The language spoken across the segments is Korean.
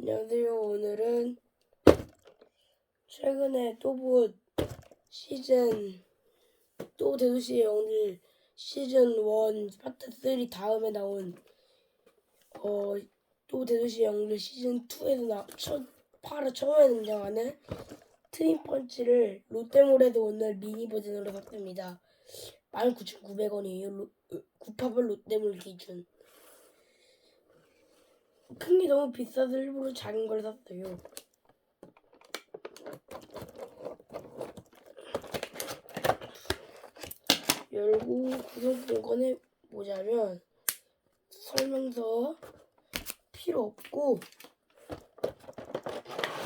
안녕하세요. 오늘은 최근에 또봇 시즌 또 대도시의 영웅들 시즌 1 파트 3 다음에 나온 어 또 대도시의 영웅들 시즌 2에서 나첫 바로 처음에 등장하는 트윈 펀치를 롯데몰에서 오늘 미니 버전으로 샀습니다. 19,900원이에요. 구파벌 롯데몰 기준. 큰 게 너무 비싸서 일부러 작은 걸 샀어요. 열고 구성 꺼내 보자면 설명서 필요 없고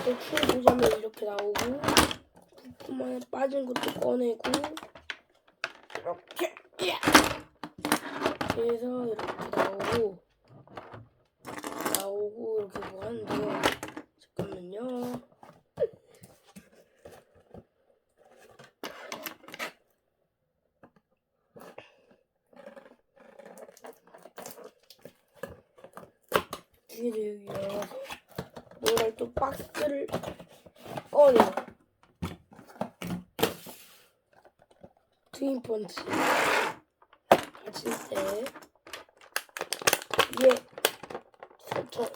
대충 보자면 이렇게 나오고 부품 안에 빠진 것도 꺼내고 이렇게 해서 이렇게 나오고 나오고 이렇게 뭐 하는데요. 잠깐만요. 뒤에도 여기 열어서 뭔가를 또 박스를 꺼내. 트윈 펀치. 받칠 때 이게 저, 저,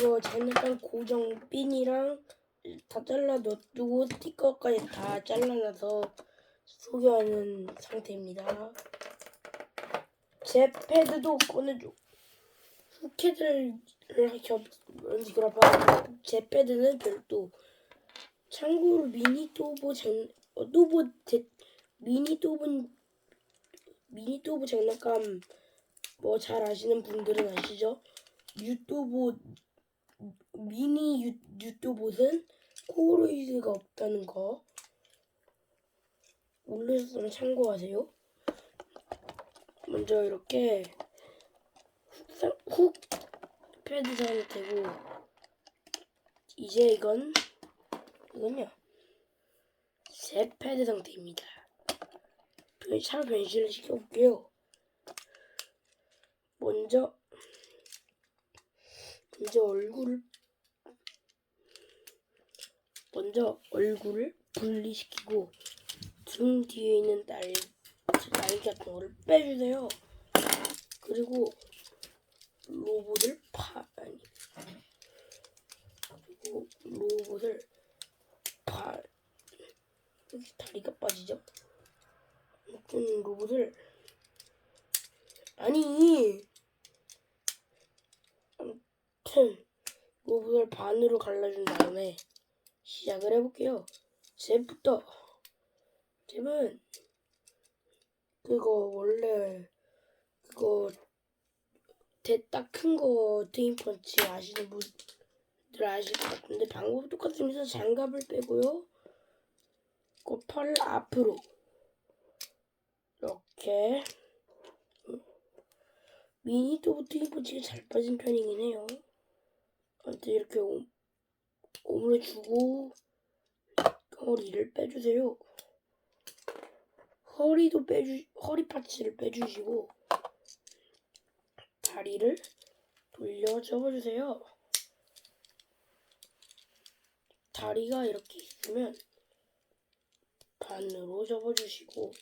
이거 장난감 고정 핀이랑 다 잘라 놔두고 스티커까지 다 잘라놔서 소개하는 상태입니다. 제 패드도 꺼내줘. 후캐들 겹 그렇다. 제 패드는 별도. 참고로 미니 또보 장 어, 또보 제 미니 또보 미니 또보 장난감 뭐 잘 아시는 분들은 아시죠? 유튜브 미니 유, 유튜브는 코로이드가 없다는 거 모르셨으면 참고하세요. 먼저 이렇게 훅, 훅 패드 상태고 이제 이건 이건요 제 패드 상태입니다. 변- 차로 변신을 시켜볼게요. 먼저 먼저 얼굴을 먼저 얼굴을 분리시키고 등 뒤에 있는 날 날개 같은 거를 빼주세요. 그리고 로봇을 파 아니 그리고 로봇을 파 다리가 빠지죠? 아무튼 로봇을 아니 아무튼 로봇을 반으로 갈라준 다음에 시작을 해볼게요. 잽부터 잽은 그거 원래 그거 대딱 큰거 트윈 펀치 아시는 분들 아실 것 같은데 방법 똑같습니다. 장갑을 빼고요. 그 팔을 앞으로 이렇게 미니 또부 트윈 펀치가 잘 빠진 편이긴 해요. 아무튼 이렇게 오, 오므려 주고 허리를 빼주세요. 허리도 빼주 허리 파츠를 빼주시고 다리를 돌려 접어주세요. 다리가 이렇게 있으면 반으로 접어주시고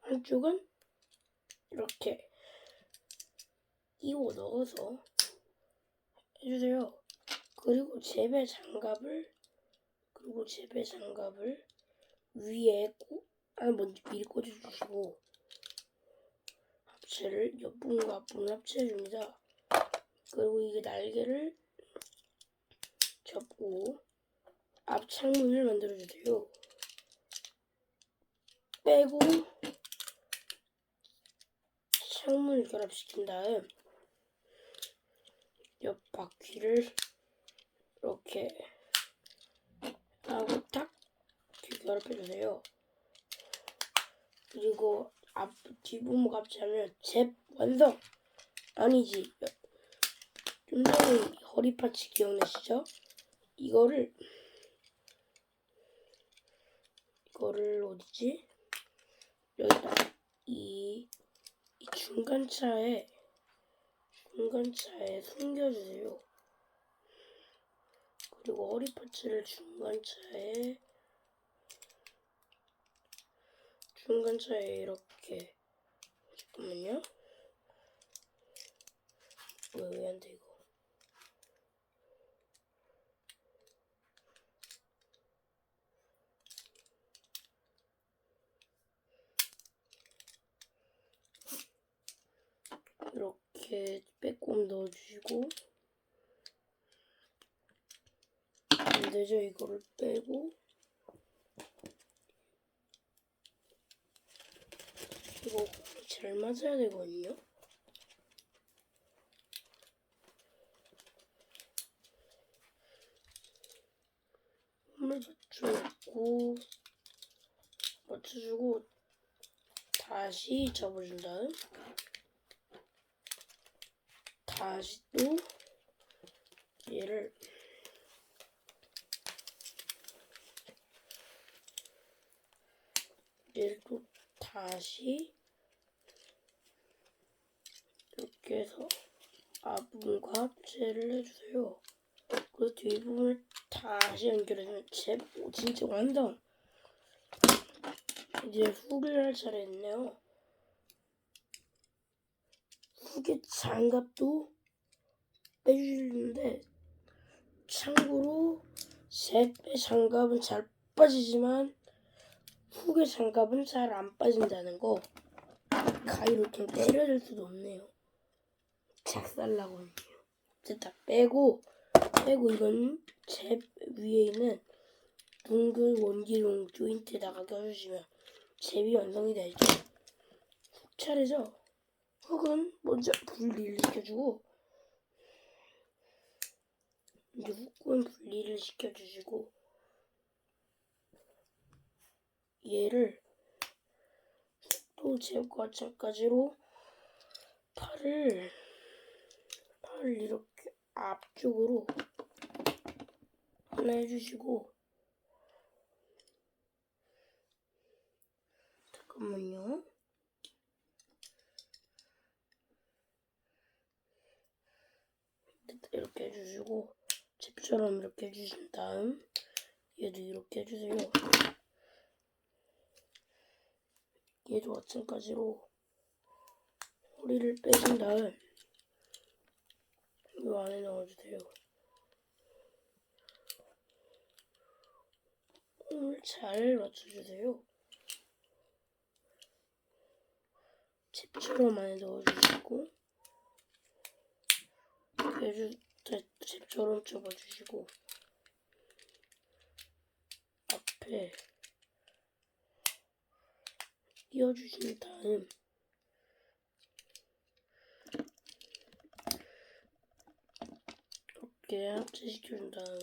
한쪽은 이렇게 끼워 넣어서 해주세요. 그리고 제배 장갑을 그리고 제배 장갑을 위에 꽂, 아 먼저 미리 꽂아주시고 합체를 옆부분과 앞부분 합체해줍니다. 그리고 이게 날개를 접고 앞 창문을 만들어주세요. 빼고 창문을 결합시킨 다음 옆 바퀴를 이렇게 하고 탁 결합해주세요. 그리고 앞 뒷부분 합치하면 잽 완성 아니지 좀 전에 허리 파츠 기억나시죠? 이거를 이거를 어디지? 여기다 이, 이 중간 차에 중간차에 숨겨주세요. 그리고 허리 파츠를 중간차에 중간차에 이렇게 잠깐만요. 왜 안 돼 이거? 이렇게 빼꼼 넣어주시고 안 되죠 이거를 빼고. 이거 잘 맞아야 되거든요. 홈을 맞춰놓고 맞춰주고 다시 접어준 다음. 다시 또 얘를 또 다시 이렇게 해서 앞부분과 합체를 해주세요. 그리고 뒷부분을 다시 연결해주면 제 진짜 완성. 이제 후기를 할 차례였네요. 후기 장갑도 빼주는데 참고로 셋배 장갑은 잘 빠지지만 후계 장갑은 잘 안 빠진다는 거 가위로 좀 때려줄 수도 없네요. 작살나거든요. 이제 다 빼고 빼고 이건 제 위에 있는 둥근 원기용 조인트에다가 껴주시면 잽이 완성이 되죠. 훅 차례죠. 훅은 먼저 분리를 시켜주고 이제 훅은 분리를 시켜주시고 얘를 또 제과 마찬가지로 팔을 팔을 이렇게 앞쪽으로 하나 해주시고 잠깐만요. 이렇게 해주시고 집처럼 이렇게 해주신 다음 얘도 이렇게 해주세요. 얘도 마찬가지로 허리를 빼신 다음 이 안에 넣어주세요. 홈을 잘 맞춰주세요. 칩처럼 안에 넣어주시고 해주 칩처럼 접어주시고 앞에 띄워주신 다음 이렇게 합체시켜준 다음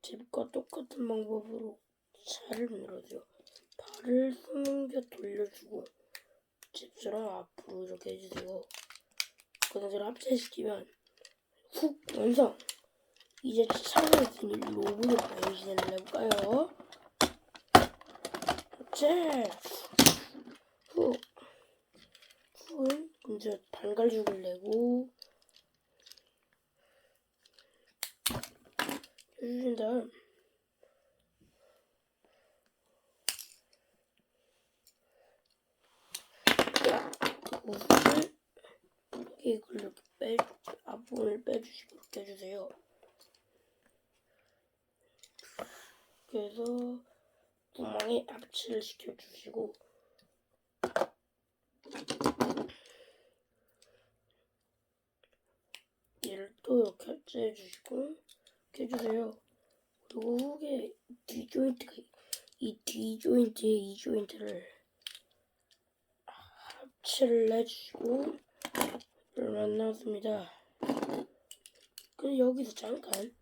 잽과 똑같은 방법으로 살을 밀어줘요. 발을 숨겨 돌려주고 잽처럼 앞으로 이렇게 해주세요. 그대로 합체시키면 훅 완성! 이제 차를 드는 로봇을 변신을 해볼까요? 합체! 후! 후은 먼저 반갈죽을 내고 해주신 다음 후을 이걸 이렇게 빼 앞부분을 빼주시고 해주세요. 그래서 구멍에 합체를 시켜주시고 얘를 또 이렇게 합체해 주시고 이렇게 해주세요. 그리고 후에 뒤 조인트가 이뒤 조인트에 이 조인트를 합체를 해주시고 남았습니다. 근데 여기서 잠깐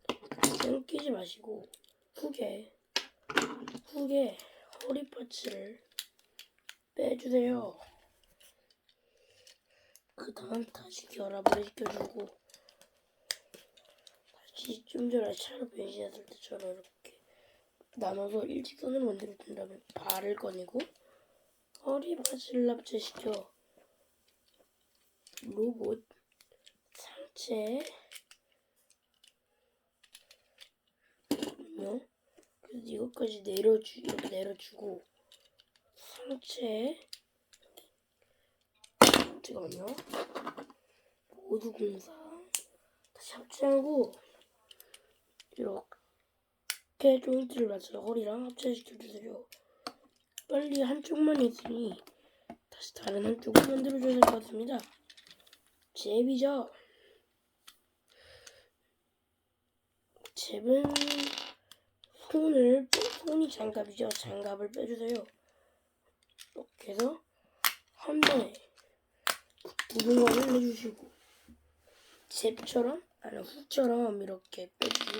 끊기지 마시고 후게 후게 허리 파츠를 빼주세요. 그 다음 다시 결합을 시켜주고 다시 좀 전에 차로 변신했을 때처럼 이렇게 나눠서 일직선을 만들어준 다음에 발을 꺼내고 허리 파츠를 합체시켜 로봇 상체 요 그래서 이것까지 내려주 내려주고 상체. 잠깐만요. 모두 공사. 다시 합체하고 이렇게 조인트를 맞춰서 허리랑 합체시켜주세요. 빨리 한쪽만 있으니 다시 다른 한쪽을 만들어줘야 될 것 같습니다. 잽이죠? 잽은 빼- 손이 장갑이죠 장갑을 빼주세요 이렇게 해서 한 번에 부분관을 해주시고 잽처럼 아니 훅처럼 이렇게 빼주고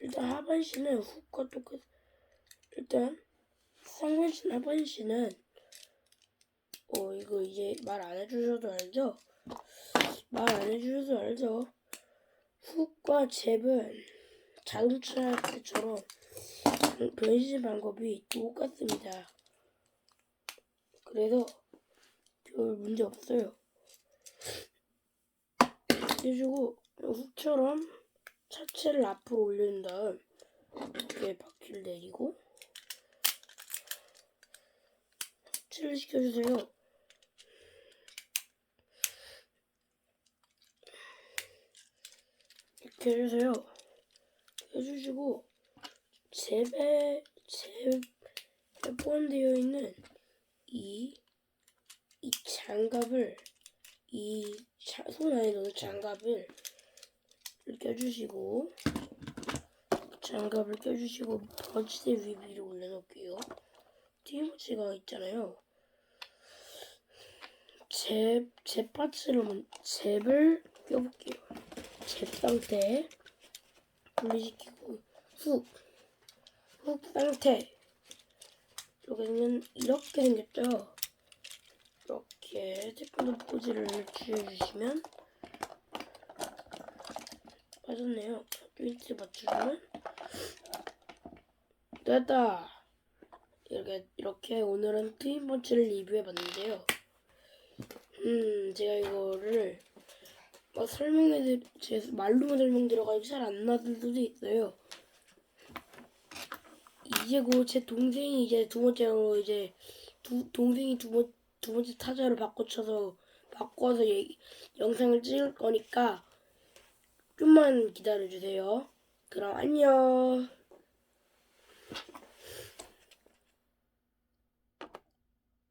일단 하반신은 훅과 똑같 일단 상반신 하반신은 어 이거 이제 말 안 해주셔도 알죠? 말 안 해주셔도 알죠? 훅과 잽은 자동차 때처럼 변신 방법이 똑같습니다. 그래서 별 문제 없어요. 해주고 훅처럼 차체를 앞으로 올린 다음 이렇게 바퀴를 내리고 합체를 시켜주세요. 이렇게 해주세요. 해주시고 잽에 잽에 포함되어 있는 이, 이 장갑을 이 손 안에 넣은 장갑을 껴주시고 장갑을 껴주시고 버치대 위 위로 올려놓을게요. 티모치가 있잖아요. 잽, 잽 파츠를 먼- 잽을 껴볼게요. 잽 상태 분리시키고 훅, 훅 상태 생긴 이렇게 생겼죠. 이렇게 태권도 포즈를 취해주시면 빠졌네요. 조인트 맞추면 됐다. 이렇게 이렇게 오늘은 트윈 펀치를 리뷰해봤는데요. 음 제가 이거를 막 설명해드 제 말로만 설명드려가지고 잘 안 나들 수도 있어요. 이제 곧 제 동생이 이제 두 번째로 이제 두 동생이 두 번 두 번째 타자로 바꿔쳐서 바꿔서 얘기, 영상을 찍을 거니까 좀만 기다려 주세요. 그럼 안녕.